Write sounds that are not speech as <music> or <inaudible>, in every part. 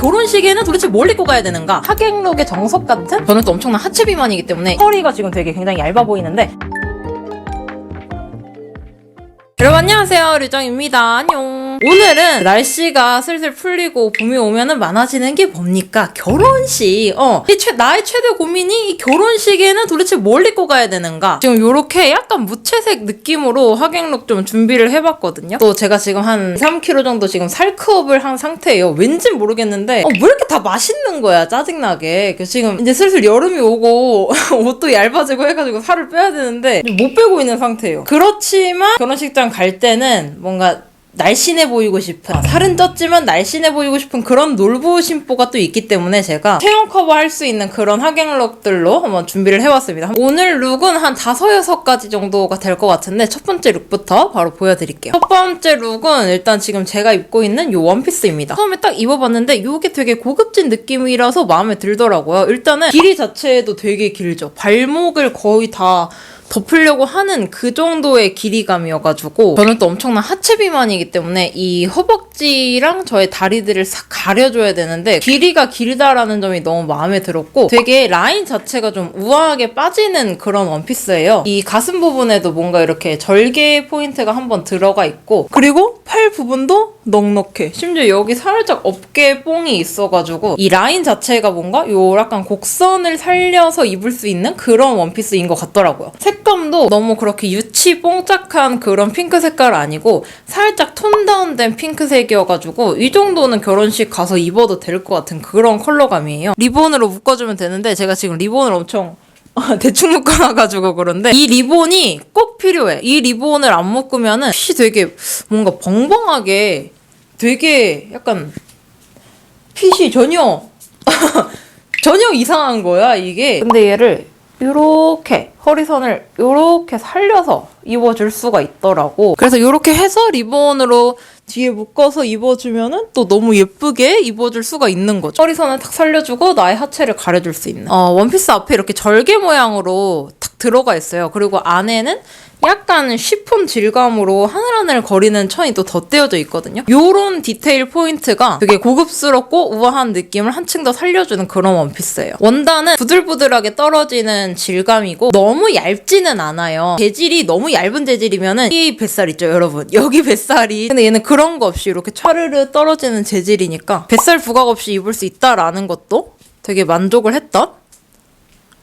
결혼식에는 도대체 뭘 입고 가야 되는가? 하객룩의 정석 같은? 저는 또 엄청난 하체 비만이기 때문에 허리가 지금 되게 굉장히 얇아 보이는데 여러분 안녕하세요. 류정입니다. 안녕. 오늘은 날씨가 슬슬 풀리고 봄이 오면은 많아지는 게 뭡니까? 결혼식. 어이 최, 나의 최대 고민이 이 결혼식에는 도대체 뭘 입고 가야 되는가? 지금 요렇게 약간 무채색 느낌으로 하객룩 좀 준비를 해봤거든요. 또 제가 지금 한 3kg 정도 지금 살크업을 한 상태예요. 왠진 모르겠는데 어, 왜 이렇게 다 맛있는 거야 짜증나게. 그래서 지금 이제 슬슬 여름이 오고 <laughs> 옷도 얇아지고 해가지고 살을 빼야 되는데 못 빼고 있는 상태예요. 그렇지만 결혼식장 갈 때는 뭔가 날씬해 보이고 싶은 살은 쪘지만 날씬해 보이고 싶은 그런 놀부 심보가 또 있기 때문에 제가 체형 커버 할 수 있는 그런 하객 룩들로 한번 준비를 해봤습니다. 오늘 룩은 한 다섯 여섯 가지 정도가 될 것 같은데 첫 번째 룩부터 바로 보여드릴게요. 첫 번째 룩은 일단 지금 제가 입고 있는 이 원피스입니다. 처음에 딱 입어봤는데 이게 되게 고급진 느낌이라서 마음에 들더라고요. 일단은 길이 자체도 되게 길죠. 발목을 거의 다 덮으려고 하는 그 정도의 길이감이어가지고 저는 또 엄청난 하체 비만이기 때문에 이 허벅지랑 저의 다리들을 싹 가려줘야 되는데 길이가 길다라는 점이 너무 마음에 들었고 되게 라인 자체가 좀 우아하게 빠지는 그런 원피스예요. 이 가슴 부분에도 뭔가 이렇게 절개 포인트가 한번 들어가 있고 그리고 팔 부분도 넉넉해. 심지어 여기 살짝 어깨 뽕이 있어가지고 이 라인 자체가 뭔가 요 약간 곡선을 살려서 입을 수 있는 그런 원피스인 것 같더라고요. 색 감도 너무 그렇게 유치 뽕짝한 그런 핑크 색깔 아니고 살짝 톤 다운된 핑크색이어가지고 이 정도는 결혼식 가서 입어도 될 것 같은 그런 컬러감이에요. 리본으로 묶어주면 되는데 제가 지금 리본을 엄청 <laughs> 대충 묶어놔가지고 그런데 이 리본이 꼭 필요해. 이 리본을 안 묶으면은 핏이 되게 뭔가 벙벙하게 되게 약간 핏이 전혀 <laughs> 전혀 이상한 거야 이게. 근데 얘를 요렇게 허리선을 요렇게 살려서 입어줄 수가 있더라고. 그래서 요렇게 해서 리본으로 뒤에 묶어서 입어주면은 또 너무 예쁘게 입어줄 수가 있는 거죠. 허리선을 탁 살려주고 나의 하체를 가려줄 수 있는. 어, 원피스 앞에 이렇게 절개 모양으로 탁 들어가 있어요. 그리고 안에는 약간 쉬폰 질감으로 하늘하늘 거리는 천이 또 덧대어져 있거든요. 요런 디테일 포인트가 되게 고급스럽고 우아한 느낌을 한층 더 살려주는 그런 원피스예요. 원단은 부들부들하게 떨어지는 질감이고 너무 얇지는 않아요. 재질이 너무 얇은 재질이면은 이 뱃살 있죠, 여러분. 여기 뱃살이. 근데 얘는 그런 거 없이 이렇게 차르르 떨어지는 재질이니까 뱃살 부각 없이 입을 수 있다라는 것도 되게 만족을 했던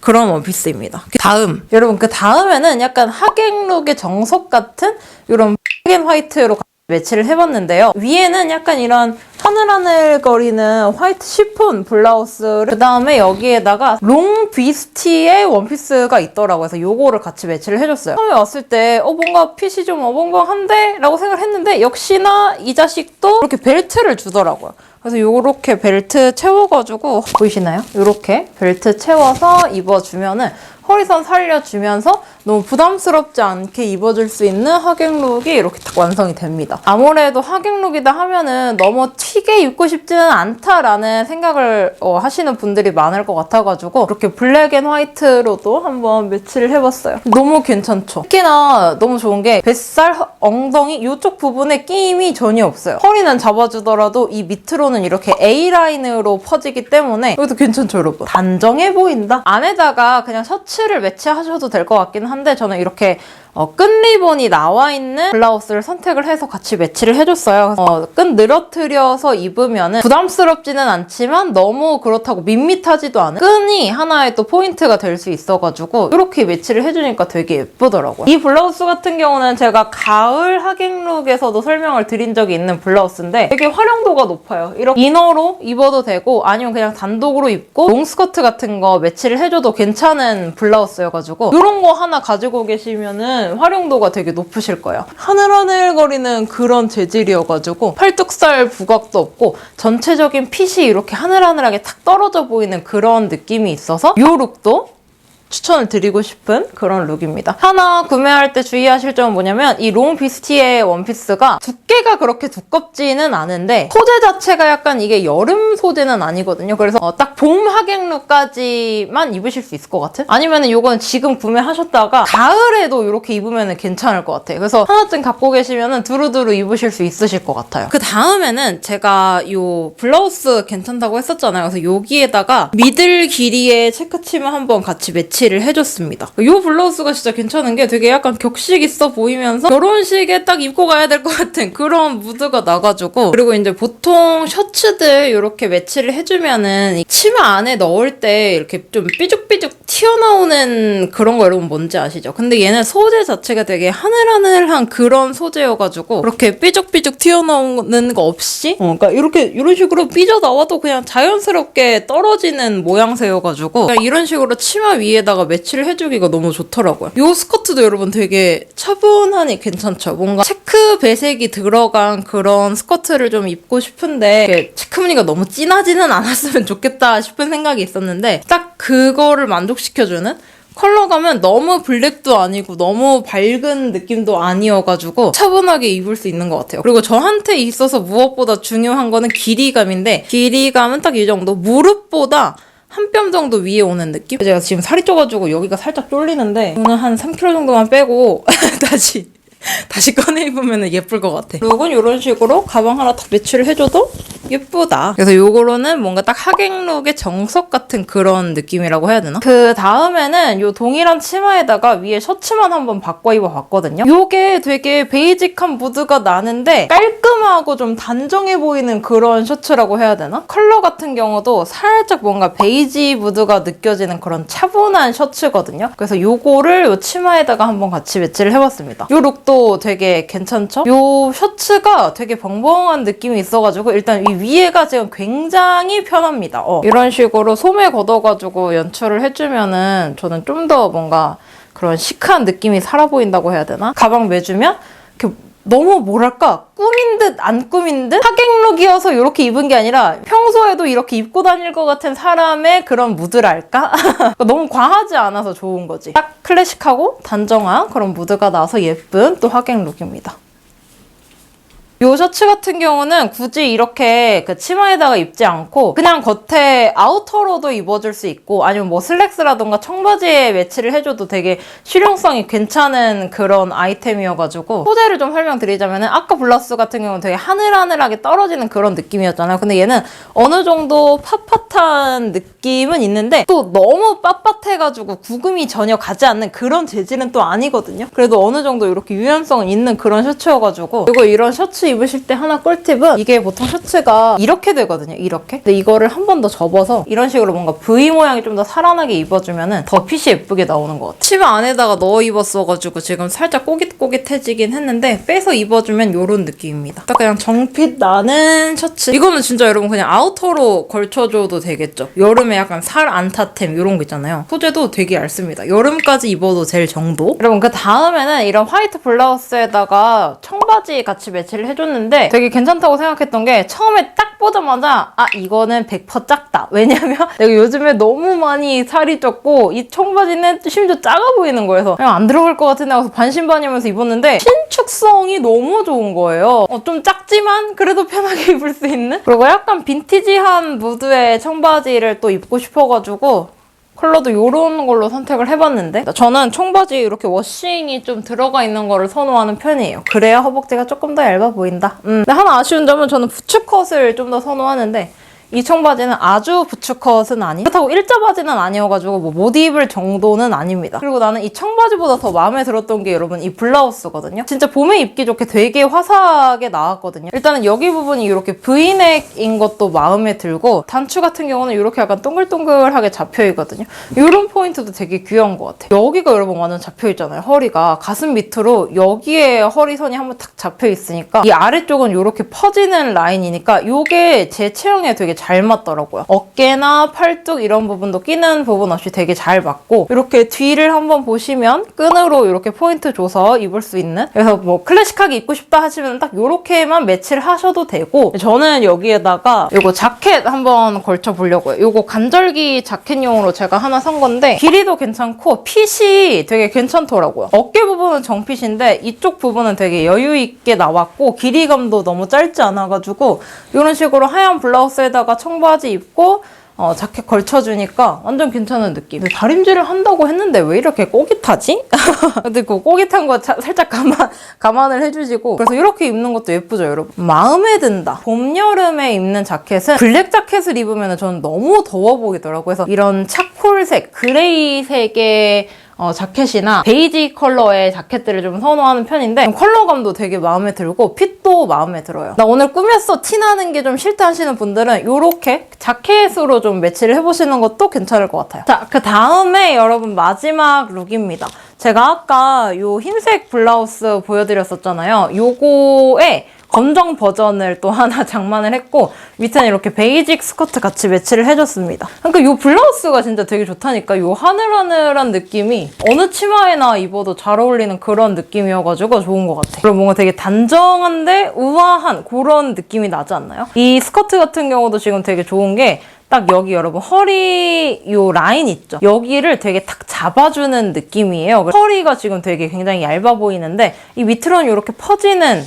그런 원피스입니다. 그 다음 여러분 그 다음에는 약간 하객룩의 정석 같은 이런 <laughs> 흑앤 화이트로 매치를 해봤는데요. 위에는 약간 이런 하늘하늘거리는 화이트 쉬폰 블라우스를 그 다음에 여기에다가 롱 비스티의 원피스가 있더라고요. 그래서 요거를 같이 매치를 해줬어요. 처음에 왔을 때 어 뭔가 핏이 좀 어벙벙한데? 라고 생각을 했는데 역시나 이 자식도 이렇게 벨트를 주더라고요. 그래서 요렇게 벨트 채워가지고 보이시나요? 요렇게 벨트 채워서 입어주면은 허리선 살려주면서 너무 부담스럽지 않게 입어줄 수 있는 하객룩이 이렇게 딱 완성이 됩니다. 아무래도 하객룩이다 하면은 너무 튀게 입고 싶지는 않다라는 생각을 어, 하시는 분들이 많을 것 같아가지고 이렇게 블랙 앤 화이트로도 한번 매치를 해봤어요. 너무 괜찮죠? 특히나 너무 좋은 게 뱃살, 엉덩이 이쪽 부분에 끼임이 전혀 없어요. 허리는 잡아주더라도 이 밑으로는 이렇게 A라인으로 퍼지기 때문에 이것도 괜찮죠 여러분? 단정해 보인다? 안에다가 그냥 셔츠를 매치하셔도 될 것 같긴 한데 저는 이렇게 어, 끈 리본이 나와 있는 블라우스를 선택을 해서 같이 매치를 해줬어요. 어, 끈 늘어뜨려서 입으면 부담스럽지는 않지만 너무 그렇다고 밋밋하지도 않은 끈이 하나의 또 포인트가 될 수 있어가지고 이렇게 매치를 해주니까 되게 예쁘더라고요. 이 블라우스 같은 경우는 제가 가을 하객룩에서도 설명을 드린 적이 있는 블라우스인데 되게 활용도가 높아요. 이렇게 이너로 입어도 되고 아니면 그냥 단독으로 입고 롱스커트 같은 거 매치를 해줘도 괜찮은 블라우스여가지고 이런 거 하나 가지고 계시면은 활용도가 되게 높으실 거예요. 하늘하늘거리는 그런 재질이어가지고 팔뚝살 부각도 없고 전체적인 핏이 이렇게 하늘하늘하게 탁 떨어져 보이는 그런 느낌이 있어서 이 룩도 추천을 드리고 싶은 그런 룩입니다. 하나 구매할 때 주의하실 점은 뭐냐면 이 롱 비스티의 원피스가 두께가 그렇게 두껍지는 않은데 소재 자체가 약간 이게 여름 소재는 아니거든요. 그래서 어, 딱봄 하객룩까지만 입으실 수 있을 것 같은? 아니면 이건 지금 구매하셨다가 가을에도 이렇게 입으면 괜찮을 것 같아요. 그래서 하나쯤 갖고 계시면 두루두루 입으실 수 있으실 것 같아요. 그 다음에는 제가 이 블라우스 괜찮다고 했었잖아요. 그래서 여기에다가 미들 길이의 체크 치마 한번 같이 매치 를 해줬습니다. 이 블라우스가 진짜 괜찮은 게 되게 약간 격식 있어 보이면서 결혼식에 딱 입고 가야 될 것 같은 그런 무드가 나가지고 그리고 이제 보통 셔츠들 이렇게 매치를 해주면은 이 치마 안에 넣을 때 이렇게 좀 삐죽삐죽 튀어나오는 그런 거 여러분 뭔지 아시죠? 근데 얘는 소재 자체가 되게 하늘하늘한 그런 소재여가지고 그렇게 삐죽삐죽 튀어나오는 거 없이 어, 그러니까 이렇게 이런 식으로 삐져 나와도 그냥 자연스럽게 떨어지는 모양새여가지고 그냥 이런 식으로 치마 위에 다가 매치를 해주기가 너무 좋더라고요. 이 스커트도 여러분 되게 차분하니 괜찮죠? 뭔가 체크 배색이 들어간 그런 스커트를 좀 입고 싶은데 체크 무늬가 너무 진하지는 않았으면 좋겠다 싶은 생각이 있었는데 딱 그거를 만족시켜주는 컬러감은 너무 블랙도 아니고 너무 밝은 느낌도 아니어가지고 차분하게 입을 수 있는 것 같아요. 그리고 저한테 있어서 무엇보다 중요한 거는 길이감인데 길이감은 딱 이 정도 무릎보다 한 뼘 정도 위에 오는 느낌? 제가 지금 살이 쪄가지고 여기가 살짝 쫄리는데 오늘 한 3kg 정도만 빼고 <laughs> 다시 <laughs> 다시 꺼내 입으면 예쁠 것 같아. 이건 이런 식으로 가방 하나 딱 매치를 해줘도 예쁘다. 그래서 요거로는 뭔가 딱 하객룩의 정석 같은 그런 느낌이라고 해야 되나? 그 다음에는 요 동일한 치마에다가 위에 셔츠만 한번 바꿔 입어봤거든요. 요게 되게 베이직한 무드가 나는데 깔끔하고 좀 단정해 보이는 그런 셔츠라고 해야 되나? 컬러 같은 경우도 살짝 뭔가 베이지 무드가 느껴지는 그런 차분한 셔츠거든요. 그래서 요거를 요 치마에다가 한번 같이 매치를 해봤습니다. 요 룩도 되게 괜찮죠? 요 셔츠가 되게 벙벙한 느낌이 있어가지고 일단 이 위에가 지금 굉장히 편합니다. 어, 이런 식으로 소매 걷어가지고 연출을 해주면은 저는 좀 더 뭔가 그런 시크한 느낌이 살아 보인다고 해야 되나? 가방 매주면 이렇게 너무 뭐랄까 꾸민 듯 안 꾸민 듯 하객룩이어서 이렇게 입은 게 아니라 평소에도 이렇게 입고 다닐 것 같은 사람의 그런 무드랄까? <laughs> 너무 과하지 않아서 좋은 거지. 딱 클래식하고 단정한 그런 무드가 나서 예쁜 또 하객룩입니다. 요 셔츠 같은 경우는 굳이 이렇게 그 치마에다가 입지 않고 그냥 겉에 아우터로도 입어줄 수 있고 아니면 뭐 슬랙스라던가 청바지에 매치를 해줘도 되게 실용성이 괜찮은 그런 아이템이어가지고 소재를 좀 설명드리자면 아까 블라우스 같은 경우는 되게 하늘하늘하게 떨어지는 그런 느낌이었잖아요. 근데 얘는 어느 정도 빳빳한 느낌은 있는데 또 너무 빳빳해가지고 구금이 전혀 가지 않는 그런 재질은 또 아니거든요. 그래도 어느 정도 이렇게 유연성은 있는 그런 셔츠여가지고 그리고 이런 셔츠 입으실 때 하나 꿀팁은 이게 보통 셔츠가 이렇게 되거든요. 이렇게. 근데 이거를 한 번 더 접어서 이런 식으로 뭔가 V 모양이 좀 더 살아나게 입어주면은 더 핏이 예쁘게 나오는 것 같아요. 치마 안에다가 넣어 입었어가지고 지금 살짝 꼬깃꼬깃해지긴 했는데 빼서 입어주면 이런 느낌입니다. 딱 그냥 정핏 나는 셔츠. 이거는 진짜 여러분 그냥 아우터로 걸쳐줘도 되겠죠. 여름에 약간 살 안타템 이런 거 있잖아요. 소재도 되게 얇습니다. 여름까지 입어도 될 정도. 여러분 그 다음에는 이런 화이트 블라우스에다가 청바지 같이 매치를 해 줬는데 되게 괜찮다고 생각했던 게 처음에 딱 보자마자 아 이거는 100% 작다. 왜냐면 <laughs> 내가 요즘에 너무 많이 살이 쪘고 이 청바지는 심지어 작아 보이는 거여서 그냥 안 들어갈 것 같은데 하고서 반신반의하면서 입었는데 신축성이 너무 좋은 거예요. 어, 좀 작지만 그래도 편하게 <laughs> 입을 수 있는 그리고 약간 빈티지한 무드의 청바지를 또 입고 싶어가지고 컬러도 이런 걸로 선택을 해봤는데 저는 청바지에 이렇게 워싱이 좀 들어가 있는 거를 선호하는 편이에요. 그래야 허벅지가 조금 더 얇아 보인다. 음. 근데 하나 아쉬운 점은 저는 부츠컷을 좀 더 선호하는데 이 청바지는 아주 부츠컷은 아니 그렇다고 일자 바지는 아니어가지고 뭐 못 입을 정도는 아닙니다. 그리고 나는 이 청바지보다 더 마음에 들었던 게 여러분 이 블라우스거든요. 진짜 봄에 입기 좋게 되게 화사하게 나왔거든요. 일단은 여기 부분이 이렇게 브이넥인 것도 마음에 들고 단추 같은 경우는 이렇게 약간 동글동글하게 잡혀있거든요. 이런 포인트도 되게 귀여운 것 같아요. 여기가 여러분 완전 잡혀있잖아요. 허리가 가슴 밑으로 여기에 허리선이 한번 탁 잡혀있으니까 이 아래쪽은 이렇게 퍼지는 라인이니까 이게 제 체형에 되게 잘 맞더라고요. 어깨나 팔뚝 이런 부분도 끼는 부분 없이 되게 잘 맞고 이렇게 뒤를 한번 보시면 끈으로 이렇게 포인트 줘서 입을 수 있는 그래서 뭐 클래식하게 입고 싶다 하시면 딱 이렇게만 매치를 하셔도 되고 저는 여기에다가 이거 자켓 한번 걸쳐 보려고요. 이거 간절기 자켓용으로 제가 하나 산 건데 길이도 괜찮고 핏이 되게 괜찮더라고요. 어깨 부분은 정핏인데 이쪽 부분은 되게 여유 있게 나왔고 길이감도 너무 짧지 않아가지고 이런 식으로 하얀 블라우스에다가 청바지 입고 어, 자켓 걸쳐주니까 완전 괜찮은 느낌. 근데 다림질을 한다고 했는데 왜 이렇게 꼬깃하지? <laughs> 근데 그 꼬깃한 거 자- 살짝 감안, 감안을 해주시고. 그래서 이렇게 입는 것도 예쁘죠, 여러분? 마음에 든다. 봄, 여름에 입는 자켓은 블랙 자켓을 입으면 저는 너무 더워 보이더라고요. 그래서 이런 차콜색, 그레이색의 어, 자켓이나 베이지 컬러의 자켓들을 좀 선호하는 편인데 좀 컬러감도 되게 마음에 들고 핏도 마음에 들어요. 나 오늘 꾸몄어 티나는 게 좀 싫다 하시는 분들은 이렇게 자켓으로 좀 매치를 해보시는 것도 괜찮을 것 같아요. 자, 그 다음에 여러분 마지막 룩입니다. 제가 아까 이 흰색 블라우스 보여드렸었잖아요. 요거에 검정 버전을 또 하나 <laughs> 장만을 했고 밑에는 이렇게 베이직 스커트 같이 매치를 해줬습니다. 그러니까 이 블라우스가 진짜 되게 좋다니까 이 하늘하늘한 느낌이 어느 치마에나 입어도 잘 어울리는 그런 느낌이어가지고 좋은 것 같아. 그리고 뭔가 되게 단정한데 우아한 그런 느낌이 나지 않나요? 이 스커트 같은 경우도 지금 되게 좋은 게딱 여기 여러분 허리 요 라인 있죠? 여기를 되게 탁 잡아주는 느낌이에요. 허리가 지금 되게 굉장히 얇아 보이는데 이 밑으로는 이렇게 퍼지는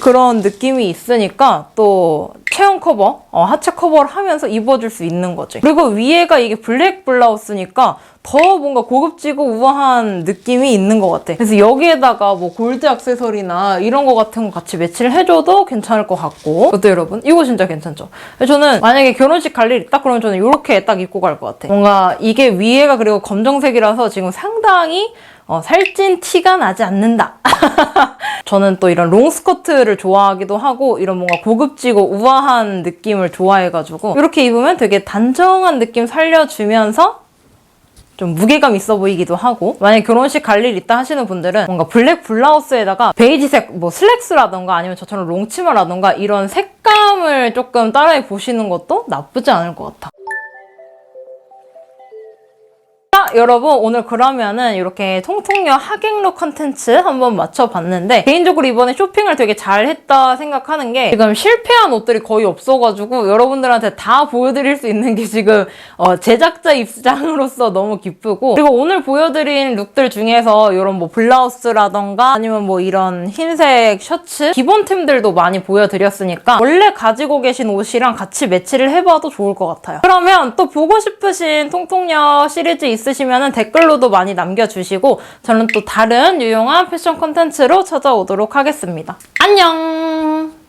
그런 느낌이 있으니까 또 체형 커버, 어, 하체 커버를 하면서 입어줄 수 있는 거지. 그리고 위에가 이게 블랙 블라우스니까 더 뭔가 고급지고 우아한 느낌이 있는 것 같아. 그래서 여기에다가 뭐 골드 액세서리나 이런 거 같은 거 같이 매치를 해줘도 괜찮을 것 같고. 어때요, 여러분? 이거 진짜 괜찮죠? 저는 만약에 결혼식 갈 일 있다 그러면 저는 이렇게 딱 입고 갈 것 같아. 뭔가 이게 위에가 그리고 검정색이라서 지금 상당히 어, 살찐 티가 나지 않는다. <laughs> 저는 또 이런 롱 스커트를 좋아하기도 하고 이런 뭔가 고급지고 우아한 느낌을 좋아해가지고 이렇게 입으면 되게 단정한 느낌 살려주면서 좀 무게감 있어 보이기도 하고 만약에 결혼식 갈 일 있다 하시는 분들은 뭔가 블랙 블라우스에다가 베이지색 뭐 슬랙스라던가 아니면 저처럼 롱치마라던가 이런 색감을 조금 따라해 보시는 것도 나쁘지 않을 것 같아. 여러분 오늘 그러면은 이렇게 통통녀 하객룩 컨텐츠 한번 맞춰봤는데 개인적으로 이번에 쇼핑을 되게 잘했다 생각하는 게 지금 실패한 옷들이 거의 없어가지고 여러분들한테 다 보여드릴 수 있는 게 지금 어, 제작자 입장으로서 너무 기쁘고 그리고 오늘 보여드린 룩들 중에서 이런 뭐 블라우스라던가 아니면 뭐 이런 흰색 셔츠 기본템들도 많이 보여드렸으니까 원래 가지고 계신 옷이랑 같이 매치를 해봐도 좋을 것 같아요. 그러면 또 보고 싶으신 통통녀 시리즈 있으 시면 댓글로도 많이 남겨주시고 저는 또 다른 유용한 패션 콘텐츠로 찾아오도록 하겠습니다. 안녕!